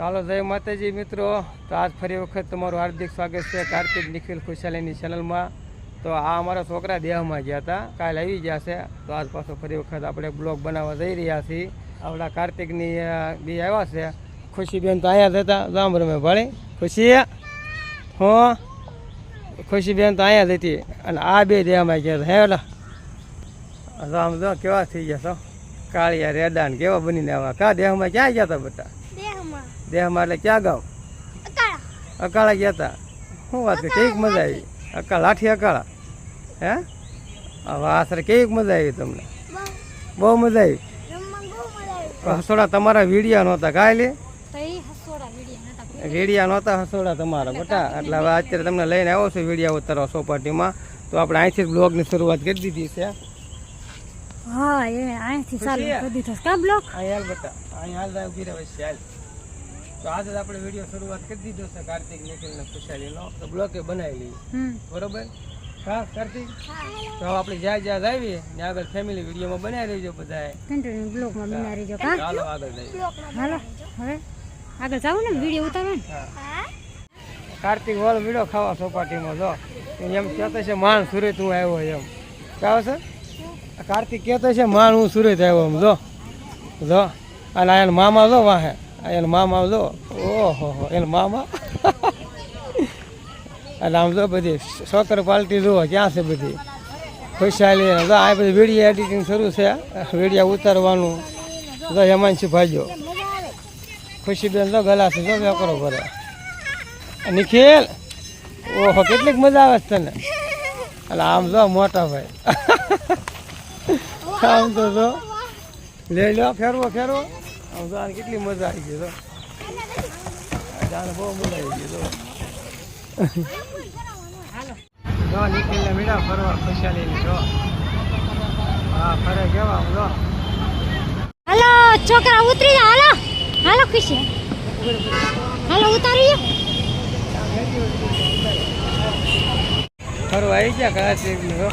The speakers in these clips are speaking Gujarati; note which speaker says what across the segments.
Speaker 1: ચાલો જય માતાજી મિત્રો. તો આજ ફરી વખત તમારું હાર્દિક સ્વાગત છે કાર્તિક નિખિલ ખુશાલીની ચેનલમાં તો આ અમારા છોકરા દેહમાં ગયા હતા. કાલે આવી ગયા છે. તો આજ પાછો ફરી વખત આપણે બ્લોગ બનાવવા જઈ રહ્યા છીએ. આપણા કાર્તિકની બી આવ્યા છે. ખુશીબેન તો અહીંયા જ હતા. જામ રમે ભણી ખુશી? હું? ખુશીબેન તો અહીંયા જ હતી. અને આ બે દેહમાં ગયા હતા હે ઓલા? જામ જો કેવા થઈ ગયા છો. કાળિયા રેડાન કેવા બનીને આવ્યા. કા દેહમાં ક્યાં ગયા હતા બેટા
Speaker 2: દેહમાં
Speaker 1: દેહમાં એટલે ક્યાં ગાવ?
Speaker 2: અકાળા.
Speaker 1: અકાળા ગયા હતા શું વાત કરી કેવીક મજા આવી? અકાળ લાઠી અકાળા? હે? હવે આ સર કેવીક મજા આવી તમને?
Speaker 2: બહુ.
Speaker 1: બહુ મજા આવી?
Speaker 2: રમવા બહુ મજા આવી.
Speaker 1: હસોડા તમારા વીડિયા નહોતા કાંઈ
Speaker 2: તો એ હસોડા વીડિયો નતા
Speaker 1: વીડિયા નહોતા હસોડા તમારા બટા એટલે હવે અત્યારે તમને લઈને આવ્યો છું વીડિયા ઉતારવા સોપાટીમાં. તો આપણે અહીંથી જ બ્લોગની શરૂઆત કરી દીધી છે.
Speaker 2: હા એ અહીંથી ચાલુ
Speaker 1: ખુશી?
Speaker 2: કરી દીધો કા બ્લોક
Speaker 1: અહીં હાલ બટા અહીં હાલ જાય ઊભી રહે વચ્ચે હાલ. તો આજે જ આપણે વીડિયો શરૂઆત કરી દીધો છે કાર્તિક નિખિલ ને ખુશાલીનો. તો બ્લોકે બનાવી લઈએ બરોબર? હા કાર્તિક? તો આપણે જ્યાં જ્યાં આવીએ ને આગળ ફેમિલી વિડીયોમાં બનાવી લેજો બધાએ.
Speaker 2: કન્ટિન્યુ બ્લોગમાં બનાવી લેજો
Speaker 1: ચાલો આગળ જઈએ.
Speaker 2: હાલો હવે આગળ જાવ ને વીડિયો ઉતારો ને
Speaker 1: કાર્તિક હોલ વીડો ખાવા સોપાટીમાં જો. એમ કહેતો છે માણ સુરત હું આવ્યો એમ. કહો છે? કાર્તિક કહેતો છે માણ હું સુરત આવ્યો એમ જો જો. અને આ એના મામા જો વાહે. એના મામા જો ઓહો, હો, એના મામા. એટલે આમ જો બધી સોકર પાલટી જુઓ, ક્યાં છે બધી? ખુશાલી. જો આ બધી વીડિયો એડિટિંગ શરૂ છે. વીડિયો ઉતારવાનું. જો હેમાંશી ભાઈઓ. ખુશીબેન તો ગલાસ જો વેકરો ભરે નિખિલ. ઓહો, કેટલીક મજા આવે છે તને. એટલે આમ જો મોટા ભાઈ. આમ તો જો. લઈ લો, ફેરવો ફેરવો. આમ કેટલી મજા આવી ગઈ તો. જાણ બહુ મજા આવી ગઈ તો. જો નિખિલને મીડા ફરવા ખુશાલીની જો. હા ફરે કેવા જો.
Speaker 2: હાલો છોકરા ઉતરી જા હાલો. હાલો ખુશી. હાલો ઉતારી
Speaker 1: ફરવા આવી ગયા કાર્તિક જો.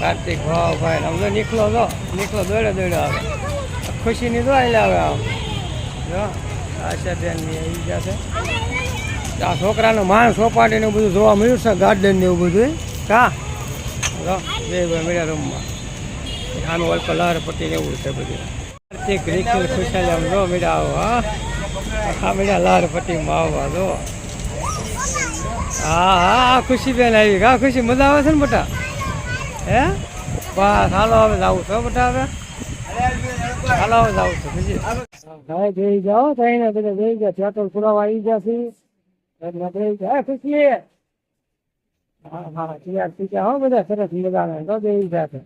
Speaker 1: કાર્તિક ભાવ ભાઈ આમ જો નીકળો જો. નીકળો દોડ્યો દોડ્યો આવે. ખુશીની તો એટલે હવે આવો જો, આશાબેનની આવી ગયા છે. આ છોકરાનું માણસ સોપાટી ને એવું બધું જોવા મળ્યું છે ગાર્ડન ને એવું બધું. કા? જો, બે મળ્યા રૂમમાં. આનું ઓલ કલર પટ્ટી ને એવું છે બધું. કાર્તિક નિખિલ ખુશાલ આમ જો મળ્યા આવો, હા. આખા મળ્યા લાર પટ્ટીમાં આવવા, જો. હા હા ખુશી બેન આવી. હા ખુશી? મજા આવે છે ને બટા? હે? બસ, હાલો, હવે આવું છો બટા હવે. હાલો હવે જાવું બીજી થિયેટર પુરાવા આવી ગયા છે. ખુશી હા હા તૈયાર થઈ ગયા હો, બધા છે છે.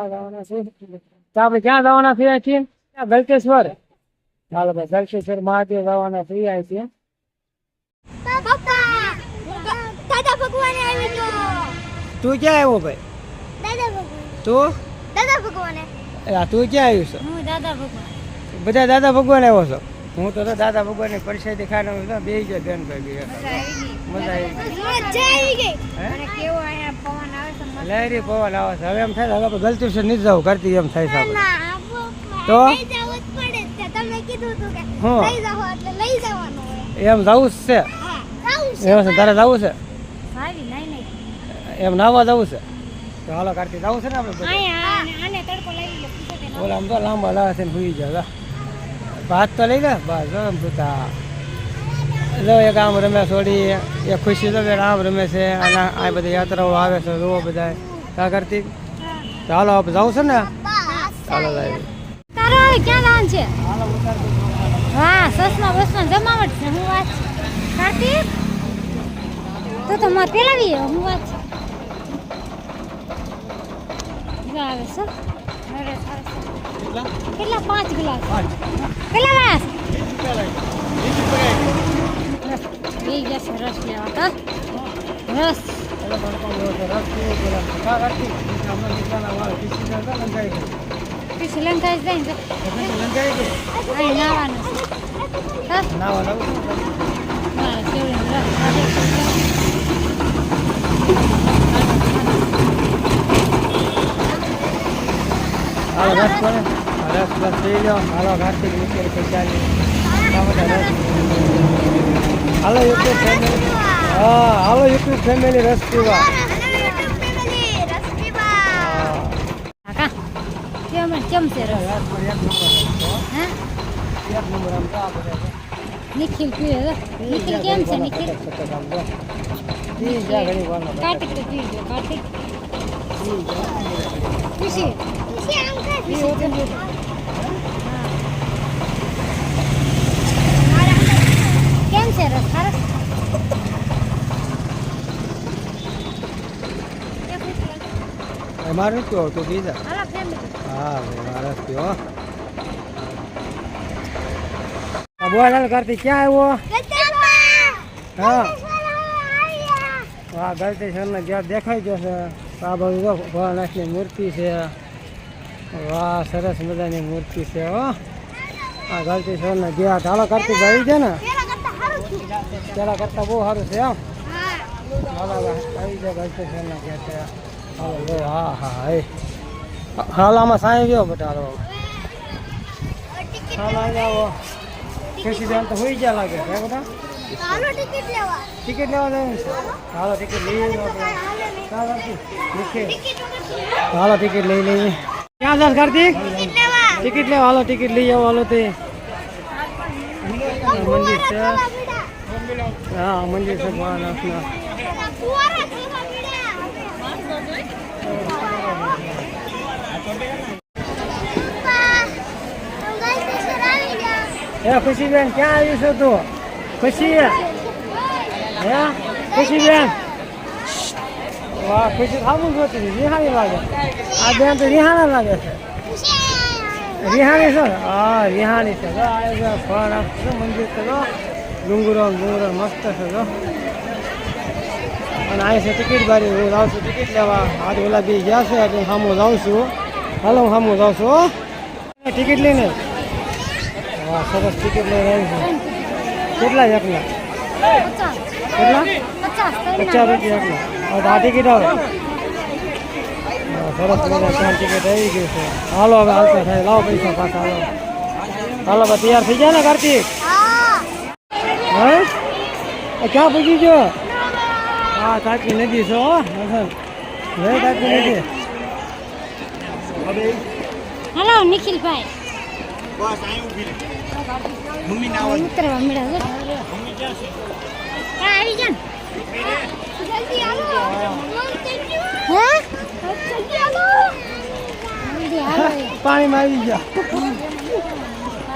Speaker 1: જવાના છે. આપણે ક્યાં જવાના છે જવાના છીએ ક્યાં ચાલો ભાઈ દલકેશ્વર મહાદેવ જવાના ફ્રી આવી છીએ
Speaker 2: પપ્પા દાદા ભગવાને આવી ગયો
Speaker 1: તું ક્યાં આવ્યો ભાઈ
Speaker 2: દાદા ભગવાન
Speaker 1: તું
Speaker 2: દાદા ભગવાન
Speaker 1: આ તું ક્યાં આવ્યું છો
Speaker 2: હું દાદા ભગવાન
Speaker 1: બધા દાદા ભગવાન આવ્યો છો હું તો દાદા દાદા ભગવાનની પરિચય ખાને બે ગયા બેન ભાઈ મજા આવી ગઈ
Speaker 2: મજા આવી ગઈ
Speaker 1: હે?
Speaker 2: અને કેવો અહીંયા પવન આવે છે મસ્ત.
Speaker 1: લહેરી પવન આવે છે હવે એમ થાય હવે આપણે છે નહીં જવું કરતી એમ થાય છે.
Speaker 2: ના,
Speaker 1: તો?
Speaker 2: લઈ જવું જ પડે જ છે. તમને કીધું હતું કે
Speaker 1: હા. એમ જવું જ છે
Speaker 2: હા, છે.
Speaker 1: એમ છે તારે જવું છે. એમ નાવા જવું છે? તો હાલો કાર્તિક જવું છે ને આપણે. ઓલા આમ તો લાંબા લાવે છે ને ભૂઈ જાય ભાત તો લઈ લે? બસ ભૂતા જો એક આમ રમે છોડી એ ખુશી તો આમ રમે છે. અને આ બધી યાત્રાઓ આવે છે રોવો બધા કા કાર્તિક ચાલો આપણે જવું છે ને? ચાલો
Speaker 2: તારો ક્યાં લાન છે? હા સસના બસના જમાવટ છે હું વાત કાર્તિક તો તો મારે પેલાવી હું વાત છે જો આવે છે. કેટલા? પાંચ ગ્લાસ. કેટલા ગ્લાસ? બે ગયા છે રસ લેવા રસ. જાય ને નાવાનું છે
Speaker 1: નાવા જવું
Speaker 2: હા કેવડી રસ
Speaker 1: હાલો રસ પડે. રસ બસ પી લો હાલો કાર્તિક નીકળે પૈસાની. હાલો યુટ્યુબ ફેમિલી હા હાલો યુટ્યુબ ફેમિલી રસ પીવા.
Speaker 2: કેમ કેમ છે. નિખિલ કેમ છે કાર્તિક તો પી ગયો કાર્તિક ખુશી. કેમ છે રસ ખારસ
Speaker 1: અમારે નથી પીવો તું પી જા
Speaker 2: હાલો ફેમિલી
Speaker 1: હા મારે પીવો ક્યાં આવ્યો હા હા ગલતેશ્વરના ગેટ દેખાઈ ગયો છે આ બાજુ જો ભોળાનાથની મૂર્તિ છે વાહ સરસ મજાની મૂર્તિ છે હો. આ ગળતી સોલ ને જે આ ઢાળો કરતી આવી છે ને પેલા કરતાં બહુ સારું છે એમ. આવી જાય હાલો જો હા હા એ હાલ સાંઈ ગયો બટા હાલો આવો. ખુશી બેન તો હોઈ ગયા લાગે હે બધા?
Speaker 2: ટિકિટ લેવા
Speaker 1: ટિકિટ લેવા જવાનું છે? હાલો ટિકિટ લઈ લઈએ આપણે. હાલો ટિકિટ લઈ લઈએ. ક્યાં જાસ કાર્તિક ટિકિટ લેવા. હાલો ટિકિટ લઈ આવો હાલો તે. મંદિર છે. હા મંદિર છે. ભોળાનાથના હે ખુશી બેન ક્યાં આવી છો તું? ખુશી હે? ખુશી બેન વાહ ખુશી ખાવું જોતી હતી રિહાણી લાગે. આ બેન તો રિહાણા લાગે છે. રિહાણી છે? હા રિહાણી છે. જો આ ફળ આપશે મંદિર છે જો. ડુંગરો ડુંગરો મસ્ત છે જો. અને અહીં છે ટિકિટ બારી હું જાઉં છું ટિકિટ લેવા. આજે ઓલા બી ગયા છે એટલે સામું જાઉં છું. હાલો હું સામું જાઉં છું હો. ટિકિટ લઈને? વાહ સરસ ટિકિટ લઈને આવી છું. કેટલા એકલા કેટલા?
Speaker 2: પચાસ
Speaker 1: રૂપિયા એકલા આ ટિકિટ આવે. હા, સરસ મજા ચાર ટિકિટ આવી ગયું છે. હાલો હવે હાલતા થાય. લાવો પૈસા પાછા હાલો. હાલો તૈયાર થઈ ગયા ને કાર્તિક? હે. એ ક્યાં પૂછી ગયો? હા તાપી નદી છો હો. હસન હે તાપી નદી.
Speaker 2: હાલો નિખિલભાઈ. ઉતરવા મળ્યા છે આવી જા જલ્દી આવો જલ્દી આવો
Speaker 1: પાણીમાં આવી ગયા.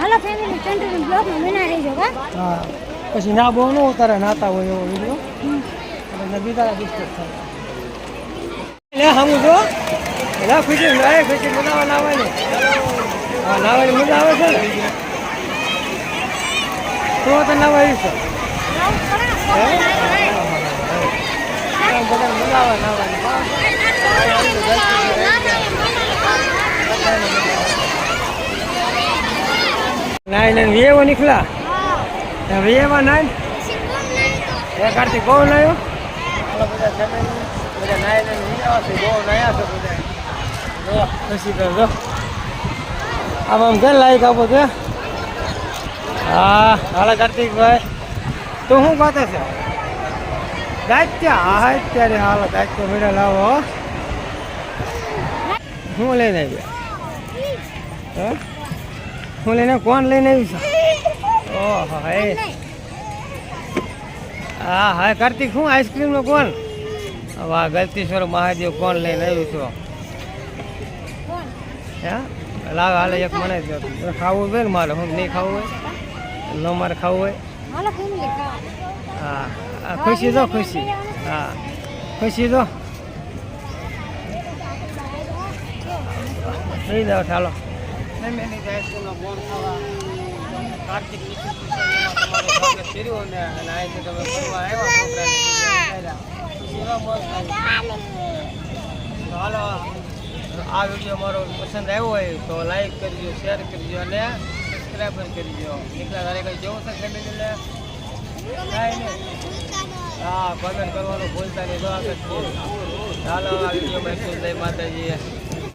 Speaker 2: હાલો ફેમિલી કન્ટિન્યુ બ્લોગમાં બના રહીજો
Speaker 1: હા? પછી ના બહુ ન ઉતારે નાતા હોય એવો વીડિયો એટલે તારા ડિસ્ટર્બ થાય લે હમું જો. લે ખુશી લે ખુશી મજા નાવાની. હા નાવાની મજા આવે છે ને? તું તો નાવા છે. બધા મજા આવે નાવાની નાઈ નાઈ વેવો નીકળ્યા? વેવા નાઈ? એ કાર્તિક બહુ નાયો બધા બધા નાઈ નાઈ નીકળ્યા છે બહુ નાયા છે બધા. ખુશી કર જો આમ આમ ઘર લાયક આપો કે હા? હાલો કાર્તિકભાઈ. તું શું કહે છે? દાયિત્ય હા અત્યારે હાલો દાયિત્ય મેળા લાવો, હો. હું લઈને આવ્યા હે? હું લઈને, કોણ લઈને આવી છું? ઓહો હે હા હા, કાર્તિક શું આઈસ્ક્રીમનો કોણ? વાહ ગલતીશ્વર મહાદેવ કોણ લઈને આવ્યું છો? હે? લાવ, હાલે, એક મને ખાવું હોય ને મારે, હું નહીં ખાવું હોય? ન મારે ખાવું હોય? હા આ ખુશી દો ખુશી હા ખુશી દો થઈ જાઓ ચાલો આ વીડિયો મારો પસંદ આવ્યો હોય તો લાઈક કરજો શેર કરજો અને સબસ્ક્રાઈબર દો. નીકળ્યા તારે કંઈ જવું છે ફેમિલીને કાંઈ નહીં. હા કોમેન્ટ કરવાનું ભૂલતા નહીં. જોવા કરજો ચાલો, આ વિડીયોમાં જય માતાજી